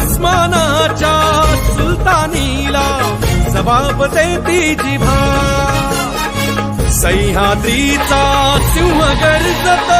आसमानाच्या सुलतानीला जबाब देती जिभा. सह्याद्रीचा सिंह गर्जतो.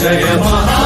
जय जय महाराष्ट्र